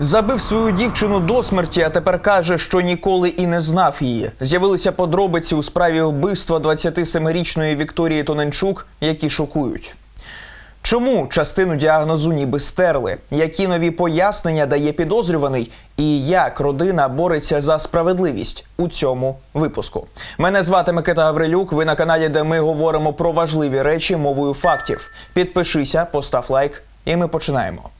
Забив свою дівчину до смерті, а тепер каже, що ніколи і не знав її. З'явилися подробиці у справі вбивства 27-річної Вікторії Тоненчук, які шокують. Чому частину діагнозу ніби стерли? Які нові пояснення дає підозрюваний? І як родина бореться за справедливість у цьому випуску? Мене звати Микита Гаврилюк. Ви на каналі, де ми говоримо про важливі речі мовою фактів. Підпишися, постав лайк, і ми починаємо.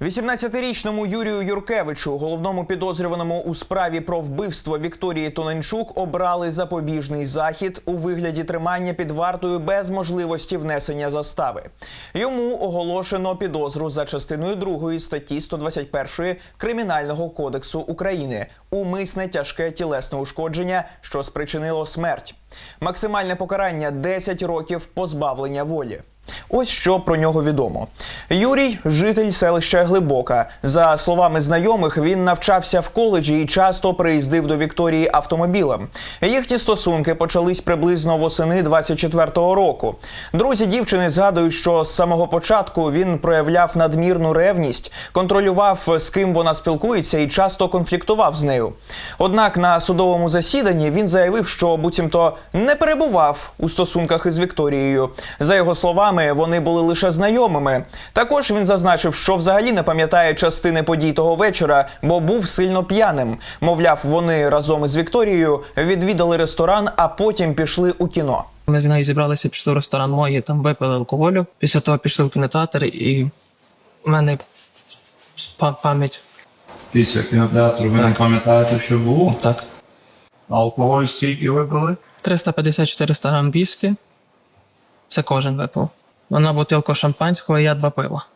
18-річному Юрію Юркевичу, головному підозрюваному у справі про вбивство Вікторії Тоненчук, обрали запобіжний захід у вигляді тримання під вартою без можливості внесення застави. Йому оголошено підозру за частиною 2 статті 121 Кримінального кодексу України умисне тяжке тілесне ушкодження, що спричинило смерть. Максимальне покарання 10 років позбавлення волі. Ось що про нього відомо. Юрій житель селища Глибока. За словами знайомих, він навчався в коледжі і часто приїздив до Вікторії автомобілем. Їхні стосунки почались приблизно восени 24-го року. Друзі дівчини згадують, що з самого початку він проявляв надмірну ревність, контролював з ким вона спілкується і часто конфліктував з нею. Однак на судовому засіданні він заявив, що буцімто не перебував у стосунках із Вікторією. За його словами, вони були лише знайомими. Також він зазначив, що взагалі не пам'ятає частини подій того вечора, бо був сильно п'яним. Мовляв, вони разом із Вікторією відвідали ресторан, а потім пішли у кіно. Ми з нею зібралися, пішли в ресторан мої, там випили алкоголю. Після того пішли в кінотеатр, і в мене пам'ять Після кінотеатру ви не пам'ятаєте, що було? так. Алкоголь скільки ви пили? 350-400 грам віскі. Це кожен випив. Вона бутилку шампанського, я два пива.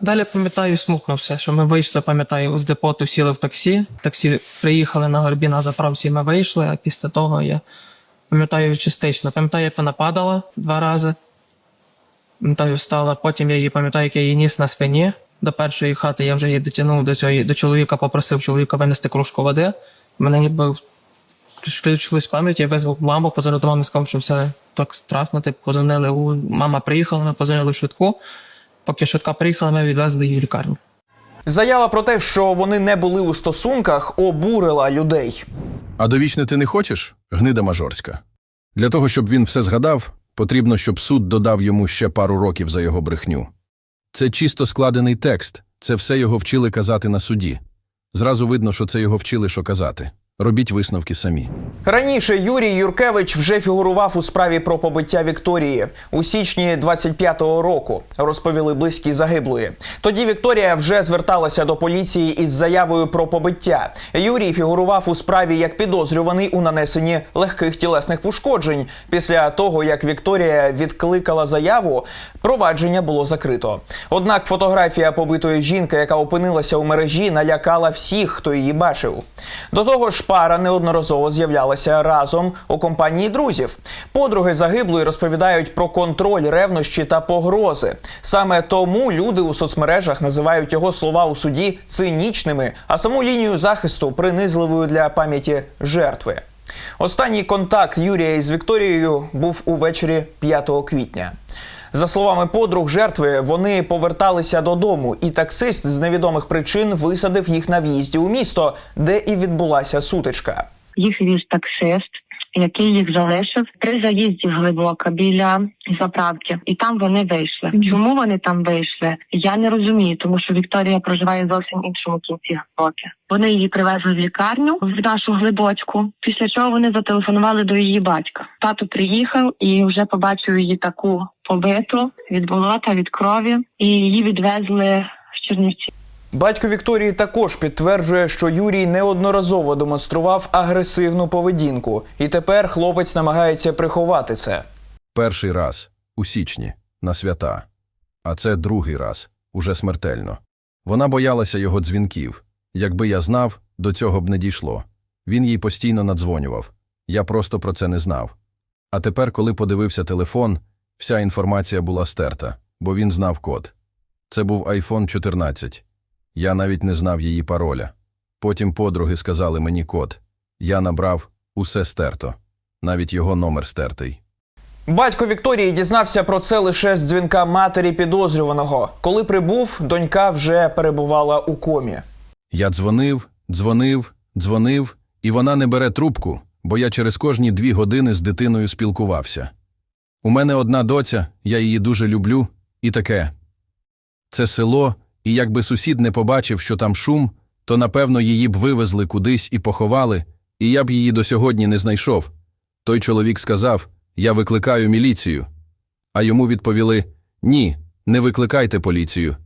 Далі пам'ятаю, смукнувся, що ми вийшли, пам'ятаю, з депоту сіли в таксі. Таксі приїхали на горбі на заправці, ми вийшли, а після того я пам'ятаю частично. Пам'ятаю, як вона падала два рази. Пам'ятаю, встала, потім я її пам'ятаю, як я її ніс на спині. До першої хати я вже її дотягнув до цього до чоловіка, попросив чоловіка винести кружку води. Мене ніби включилась пам'ять, я визвав маму, до мами, сказав, що все так страшно. Типу, позвонили, у мама приїхала, ми позвонили швидку. Поки швидка приїхала, ми відвезли її в лікарню. Заява про те, що вони не були у стосунках, обурила людей. А довічне ти не хочеш? Гнида мажорська. Для того, щоб він все згадав, потрібно, щоб суд додав йому ще пару років за його брехню. Це чисто складений текст, це все його вчили казати на суді. Зразу видно, що це його вчили, що казати. Робіть висновки самі. Раніше Юрій Юркевич вже фігурував у справі про побиття Вікторії у січні 25-го року. Розповіли близькі загиблої. Тоді Вікторія вже зверталася до поліції із заявою про побиття. Юрій фігурував у справі як підозрюваний у нанесенні легких тілесних пошкоджень. Після того як Вікторія відкликала заяву, провадження було закрито. Однак фотографія побитої жінки, яка опинилася у мережі, налякала всіх, хто її бачив. До того ж, пара неодноразово з'являлася разом у компанії друзів. Подруги загиблої розповідають про контроль, ревнощі та погрози. Саме тому люди у соцмережах називають його слова у суді цинічними, а саму лінію захисту принизливою для пам'яті жертви. Останній контакт Юрія із Вікторією був увечері 5 квітня. За словами подруг жертви, вони поверталися додому, і таксист з невідомих причин висадив їх на в'їзді у місто, де і відбулася сутичка. їх віз таксист, який їх залишив при заїзді глибоко біля заправки, і там вони вийшли. Чому вони там вийшли? Я не розумію, тому що Вікторія проживає зовсім іншому кінці глибоки. Вони її привезли в лікарню в нашу глибочку. Після чого вони зателефонували до її батька. Тато приїхав і вже побачив її таку побиту від болота, від крові, і її відвезли в Чернівці. Батько Вікторії також підтверджує, що Юрій неодноразово демонстрував агресивну поведінку, і тепер хлопець намагається приховати це. Перший раз у січні на свята, а це другий раз уже смертельно. Вона боялася його дзвінків. Якби я знав, до цього б не дійшло. Він їй постійно надзвонював. Я просто про це не знав. А тепер, коли подивився телефон, вся інформація була стерта, бо він знав код. Це був iPhone 14. Я навіть не знав її пароля. Потім подруги сказали мені код. Я набрав усе стерто, навіть його номер стертий. Батько Вікторії дізнався про це лише з дзвінка матері підозрюваного. Коли прибув, донька вже перебувала у комі. Я дзвонив, дзвонив, дзвонив, і вона не бере трубку, бо я через кожні дві години з дитиною спілкувався. У мене одна доця, я її дуже люблю, і таке. Це село, і якби сусід не побачив, що там шум, то напевно її б вивезли кудись і поховали, і я б її до сьогодні не знайшов. Той чоловік сказав: Я викликаю міліцію. А йому відповіли: Ні, не викликайте поліцію.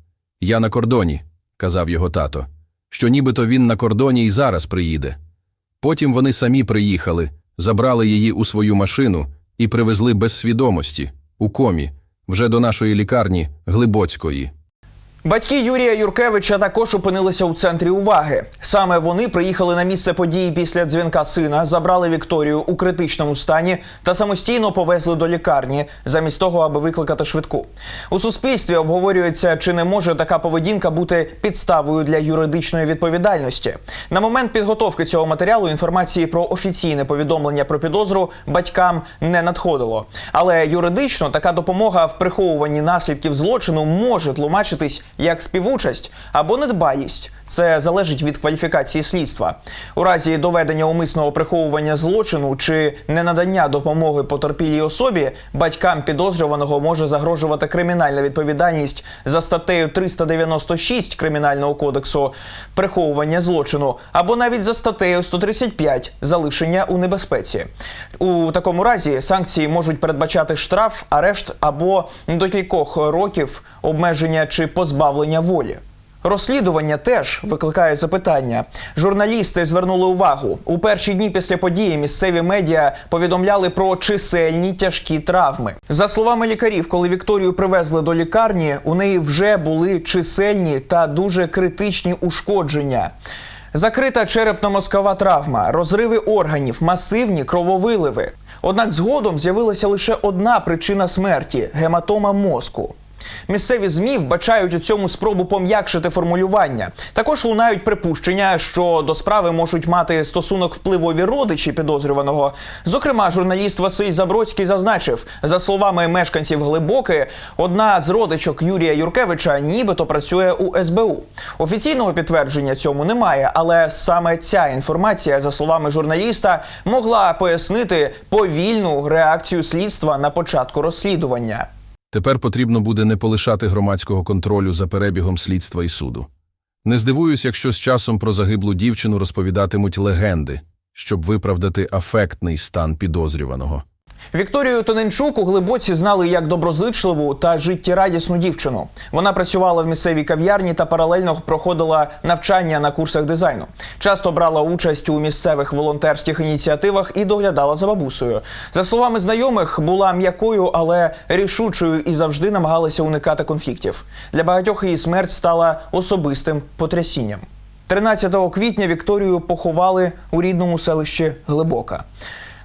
Я на кордоні, казав його тато, що нібито він на кордоні і зараз приїде. Потім вони самі приїхали, забрали її у свою машину і привезли без свідомості, у комі, вже до нашої лікарні Глибоцької. Батьки Юрія Юркевича також опинилися у центрі уваги. Саме вони приїхали на місце події після дзвінка сина, забрали Вікторію у критичному стані та самостійно повезли до лікарні, замість того, аби викликати швидку. У суспільстві обговорюється, чи не може така поведінка бути підставою для юридичної відповідальності. На момент підготовки цього матеріалу інформації про офіційне повідомлення про підозру батькам не надходило. Але юридично така допомога в приховуванні наслідків злочину може тлумачитись як співучасть або недбалість. Це залежить від кваліфікації слідства. У разі доведення умисного приховування злочину чи ненадання допомоги потерпілій особі батькам підозрюваного може загрожувати кримінальна відповідальність за статтею 396 кримінального кодексу приховування злочину або навіть за статтею 135 залишення у небезпеці. У такому разі санкції можуть передбачати штраф, арешт або до кількох років обмеження чи позбавлення волі. Розслідування теж викликає запитання. Журналісти звернули увагу у перші дні після події. Місцеві медіа повідомляли про чисельні тяжкі травми. За словами лікарів, коли Вікторію привезли до лікарні, у неї вже були чисельні та дуже критичні ушкодження. Закрита черепно-мозкова травма, розриви органів, масивні крововиливи. Однак згодом з'явилася лише одна причина смерті гематома мозку. Місцеві ЗМІ вбачають у цьому спробу пом'якшити формулювання. Також лунають припущення, що до справи можуть мати стосунок впливові родичі підозрюваного. Зокрема, журналіст Василь Забродський зазначив, за словами мешканців Глибоки, одна з родичок Юрія Юркевича нібито працює у СБУ. Офіційного підтвердження цьому немає, але саме ця інформація, за словами журналіста, могла пояснити повільну реакцію слідства на початку розслідування. Тепер потрібно буде не полишати громадського контролю за перебігом слідства і суду. Не здивуюсь, якщо з часом про загиблу дівчину розповідатимуть легенди, щоб виправдати афектний стан підозрюваного. Вікторію Тоненчук у глибоці знали як доброзичливу та життєрадісну дівчину. Вона працювала в місцевій кав'ярні та паралельно проходила навчання на курсах дизайну. Часто брала участь у місцевих волонтерських ініціативах і доглядала за бабусею. За словами знайомих, була м'якою, але рішучою і завжди намагалася уникати конфліктів. Для багатьох її смерть стала особистим потрясінням. 13 квітня Вікторію поховали у рідному селищі Глибока.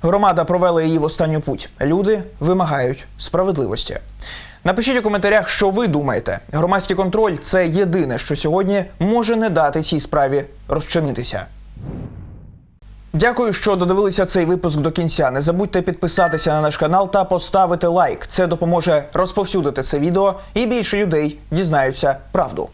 Громада провела її в останню путь. Люди вимагають справедливості. Напишіть у коментарях, що ви думаєте. Громадський контроль це єдине, що сьогодні може не дати цій справі розчинитися. Дякую, що додивилися цей випуск до кінця. Не забудьте підписатися на наш канал та поставити лайк. Це допоможе розповсюдити це відео, і більше людей дізнаються правду.